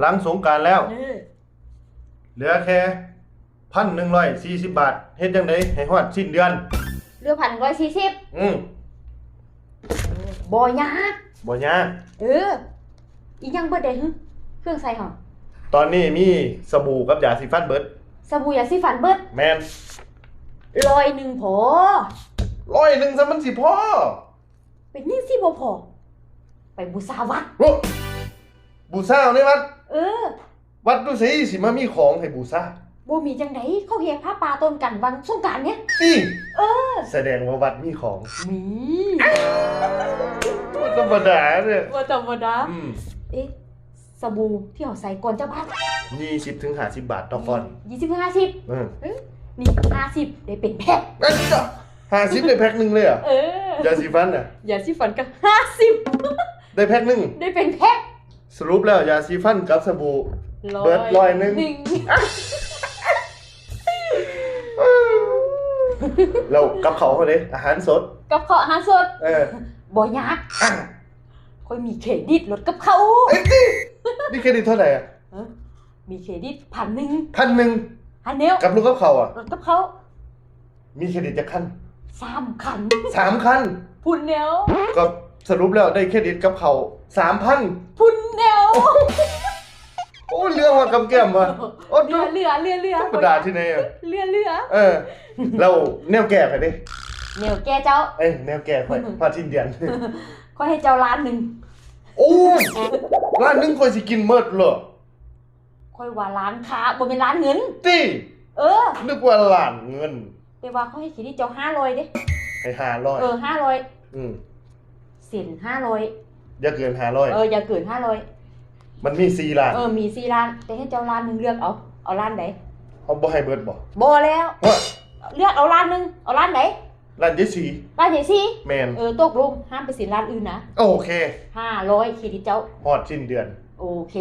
หลังสงกรารแล้ว เออเหลือแค่พันหนึ่งร้อยสี่สิบบาทเฮ็ดจังไดให้ฮอดสิ้นเดือน เรือพันร้อยสี่สิบอืมบ่ยากบ่ยากเออ อีหยังเบิดได้หึเครื่องใส่หอมตอนนี้มีสบู่กับยาสีฟันเบิด สบู่ยาสีฟันเบิดแมนร้อยหนึ่งพอ ร้อยหนึ่งซะมันสิพ่อเป็นนี่สิบ่พอ ไปบูชาวัด โอ้บูซ่าในวัด เออ วัดดูสิสิมามีของให้บูซ่าบ่มีจังไดเขาเฮ็ดผ้าป่าต้นกันวันสงกรานต์เนี่ย นี่เออ แสดงว่าวัดมีของมีบ่ธรรมดาเนี่ยว่าธรรมดาอืมเอ๊ะสบู่ที่เขาใส่ก่อนเจ้าบ้านยี่สิบถึงห้าสิบบาทต่อก้อนยี่สิบห้าสิบเออนี่ห้าสิบได้เป็นแพ็คเอ้ยจ้ะห้าสิบได้แพ็คหนึ่งเลยเหรอะเออยาสีฟันอะยาสีฟันก็ห้าสิบได้แพ็คหนึ่งได้เป็นแพ็ค สรุปแล้วยาสีฟันกับสบู่เบิดร้อยหนึ่งแล้วกับเขาเขาเด้อาหารสด กับข้าวอาหารสด เออบ่ยากอะค่อยมีเครดิตลดกับเขาเอ้ยนี่นี่เครดิตเท่าไหร่อะเออมีเครดิตพันหนึ่งพันหนึ่งพันเดียวกับลูกกับเขาอะลดกับเขามีเครดิตจะขั้นสามขันสามคันพุ่นเดียวก็ สรุปแล้วได้เครดิตกับเขาสามพันพุ่นเดียวโอ้เรื่องว่ากับแก้มว่ะโอ้เรือเรือเรือเรือธรรมดาที่ไหนอะเรือเรือเออเราแนวแก่ไปดิแนวแกเจ้าเอ้ยแนวแก่ค่อยพอสิ้นเดือนค่อยให้เจ้าล้านหนึ่งโอ้ยร้านหนึงค่อยสิกินเมิดเหรอค่อยว่าล้านค้าบ่เป็นล้านเงินติเออนึกว่าล้านเงินแต่ว่าเขาให้เครดิตเจ้าห้าร้อยเด้ให้ห้าร้อยเออห้าร้อยอืมเสียนห้าร้อยอย่าเกินห้าร้อยเอออย่าเกินห้าร้อยมันมีสี่ล้าน เออมีสี่ล้าน แต่ให้เจ้าล้านหนึ่งเลือกเอา เอาล้านไหนเขาบ่ให้เบิดบ่บ่แล้วว่าเลือกเอาล้านหนึ่งเอาล้านไหนร้านเจสีล้านไหนสิแมนเออตกลงห้ามไปสินล้านอื่นนะโอเคห้าร้อยเครดิตเจ้าฮอดสิ้นเดือน โอเค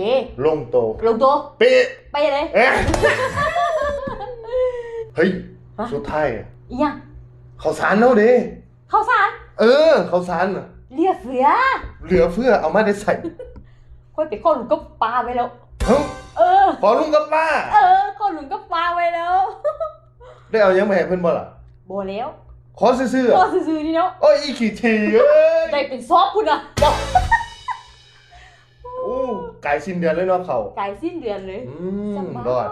ลงโต ลงตัวเป๊ะไปเลยเอ๊ะเฮ้ยฮะสุดท้ายอะอีหยังข้าวสารเนาะเด้ข้าวสาร เออข้าวสารน่ะ เรียกเสือเหลือเฟือเอามาได้ใส่ค่อยไปข้อหลุมกับปลาไว้แล้วเฮ้ยเออ ขอลุงกับป้า เออข้อหลุมกับปลาไว้แล้วได้เอายังมาให้เพิ่นบ่ล่ะบ่แล้วขอซื่อๆก็อะซื่อๆนี่เนาะโอ้ยอีขี้ทีเอ้ยได้เป็นซอฟพุ่นอะโอ้ไก่สิ้นเดือนเลยเนาะเขากายสิ้นเดือนเลยอืสมบายรอด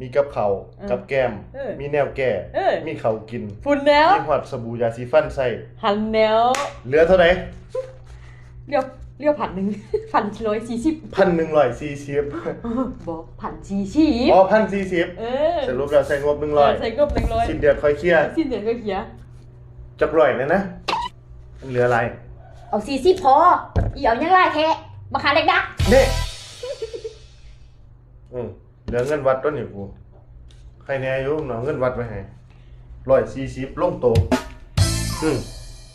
มีกับเขาวเออกับแก้ม เออมีแนวแก่ เออ มีเขาวกินพุ่นแล้วมีหอดสบู่ยาสีฟันใส่ หันแล้วเหลือเท่าไหร่เรียกเรียกผันหนึ่งพันร้อยสี่สิบพันหนึ่งร้อยสี่สิบบอกพันสี่สิบอ๋อพันสี่สิบเออสรุปแล้วใส่งบหนึ่งร้อยใส่กบหนึ่งร้อยสิ้นเดือนค่อยเคลียร์สิ้นเดือนก็เขียนจักร้อยเลยนะมันเหลืออะไรเอาสี่สิบพอ อีเอายังไรแค่มาขายเล็กดัก เนี่ยอืม เหลือเงินวัดต้นนี่กูใครแน่อยู่หนอเงินวัดไปให้ร้อยสี่สิบลงโตอืม